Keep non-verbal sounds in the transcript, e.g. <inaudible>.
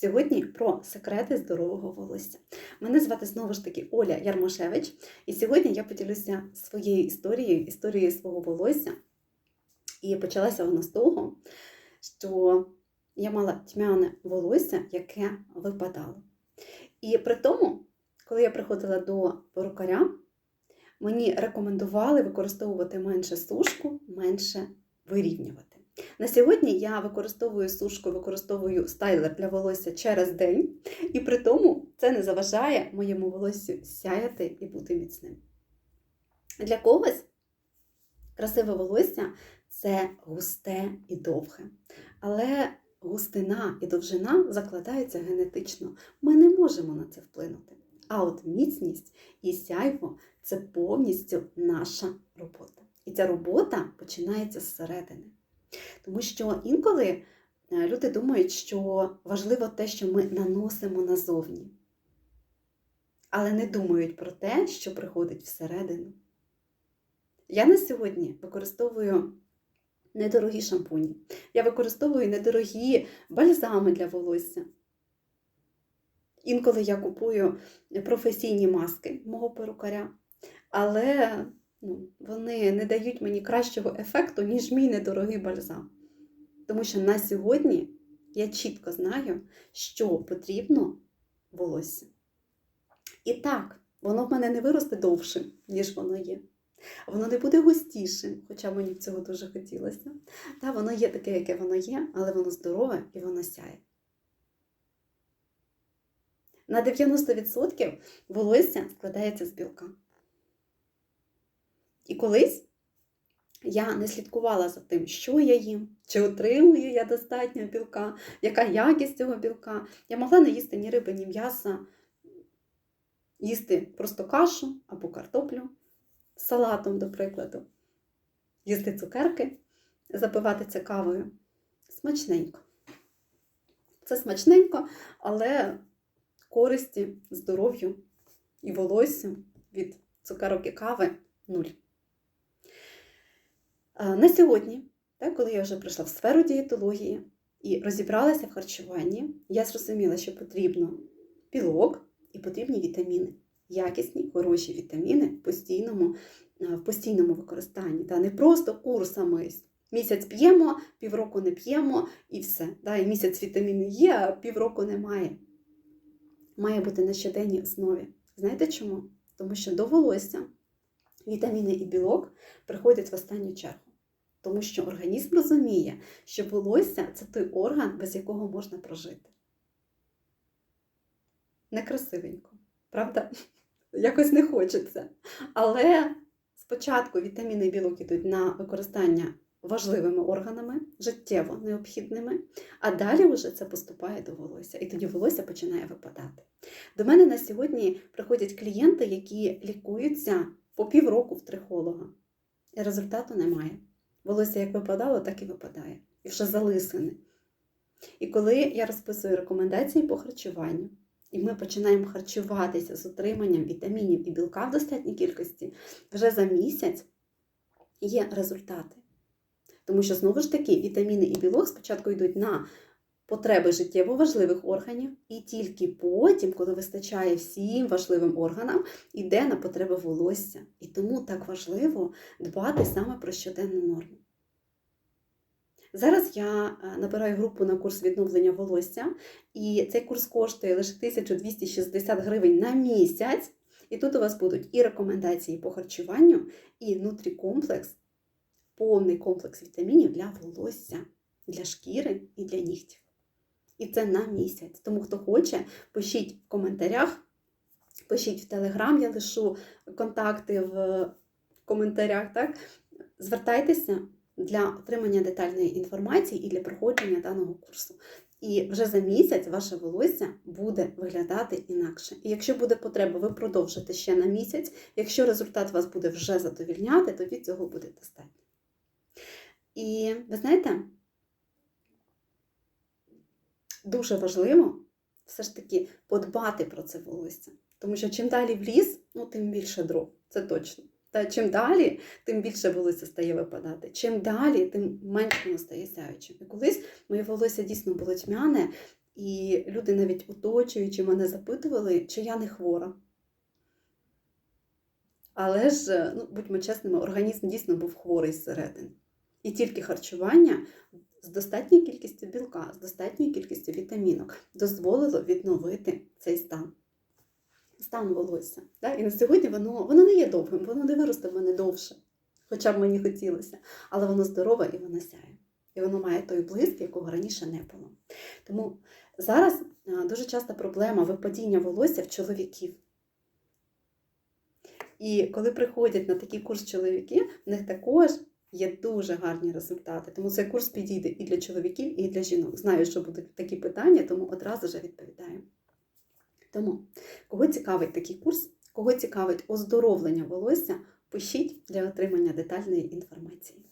Сьогодні про секрети здорового волосся. Мене звати знову ж таки Оля Ярмошевич, і сьогодні я поділюся своєю історією, історією свого волосся. І почалася вона з того, що я мала тьмяне волосся, яке випадало. І при тому, коли я приходила до перукаря, мені рекомендували використовувати менше сушку, менше вирівнювати. На сьогодні я використовую сушку, використовую стайлер для волосся через день, і при тому це не заважає моєму волоссю сяяти і бути міцним. Для когось красиве волосся це густе і довге. Але густина і довжина закладаються генетично. Ми не можемо на це вплинути. А от міцність і сяйво це повністю наша робота. І ця робота починається зсередини. Тому що інколи е, люди думають, що важливо те, що ми наносимо назовні, але не думають про те, що приходить всередину. Я на сьогодні використовую недорогі шампуні. Я використовую недорогі бальзами для волосся. Інколи я купую професійні маски мого перукаря, але ну, вони не дають мені кращого ефекту, ніж мій недорогий бальзам. Тому що на сьогодні я чітко знаю, що потрібно волосся. І так, воно в мене не виросте довшим, ніж воно є. Воно не буде густішим, хоча мені б цього дуже хотілося. Та, воно є таке, яке воно є, але воно здорове і воно сяє. На 90% волосся складається з білка. І колись я не слідкувала за тим, що я їм, чи отримую я достатньо білка, яка якість цього білка. Я могла не їсти ні риби, ні м'яса, їсти просто кашу або картоплю з салатом, до прикладу, їсти цукерки, запивати це кавою. Смачненько. Це смачненько, але користі, здоров'ю і волоссю від цукерок і кави нуль. На сьогодні, так, коли я вже прийшла в сферу дієтології і розібралася в харчуванні, я зрозуміла, що потрібно білок і потрібні вітаміни. Якісні, хороші вітаміни в постійному, в постійному використанні. Та не просто курсами. Місяць п'ємо, півроку не п'ємо і все. Та, І місяць вітаміни є, а півроку немає. Має бути на щоденній основі. Знаєте чому? Тому що до волосся вітаміни і білок приходять в останню чергу. Тому що організм розуміє, що волосся це той орган, без якого можна прожити. Некрасивенько, правда? <laughs> Якось не хочеться. Але спочатку вітаміни і білок йдуть на використання важливими органами, життєво необхідними, а далі вже це поступає до волосся. І тоді волосся починає випадати. До мене на сьогодні приходять клієнти, які лікуються по півроку в трихолога. І результату немає. Волосся як випадало, так і випадає. І вже залисини. І коли я розписую рекомендації по харчуванню, і ми починаємо харчуватися з отриманням вітамінів і білка в достатній кількості, вже за місяць є результати. Тому що, знову ж таки, вітаміни і білок спочатку йдуть на потреби життєво важливих органів, і тільки потім, коли вистачає всім важливим органам, йде на потреби волосся. І тому так важливо дбати саме про щоденну норму. Зараз я набираю групу на курс відновлення волосся, і цей курс коштує лише 1260 гривень на місяць. І тут у вас будуть і рекомендації по харчуванню, і нутрікомплекс, повний комплекс вітамінів для волосся, для шкіри і для нігтів. І це на місяць. Тому, хто хоче, пишіть в коментарях, пишіть в Телеграм, я лишу контакти в коментарях. так? Звертайтеся для отримання детальної інформації і для проходження даного курсу. І вже за місяць ваше волосся буде виглядати інакше. І якщо буде потреба, ви продовжите ще на місяць. Якщо результат вас буде вже задовільняти, то від цього буде достатньо. І ви знаєте, дуже важливо все ж таки подбати про це волосся. Тому що чим далі в ліс, ну, тим більше дров, це точно. Та чим далі, тим більше волосся стає випадати. Чим далі, тим менше воно стає сяючим. І колись моє волосся дійсно було тьмяне, і люди навіть оточуючи мене запитували, чи я не хвора. Але ж, ну, будьмо чесними, організм дійсно був хворий зсередини. І тільки харчування з достатньою кількістю білка, з достатньою кількістю вітамінок дозволило відновити цей стан. Стан волосся. Да? І на сьогодні воно, воно не є довгим, воно не виросте в мене довше, хоча б мені хотілося. Але воно здорове і воно сяє. І воно має той блиск, якого раніше не було. Тому зараз дуже часта проблема випадіння волосся в чоловіків. І коли приходять на такий курс чоловіки, в них також є дуже гарні результати. Тому цей курс підійде і для чоловіків, і для жінок. Знаю, що будуть такі питання, тому одразу вже відповідаю. Тому, кого цікавить такий курс, кого цікавить оздоровлення волосся, пишіть для отримання детальної інформації.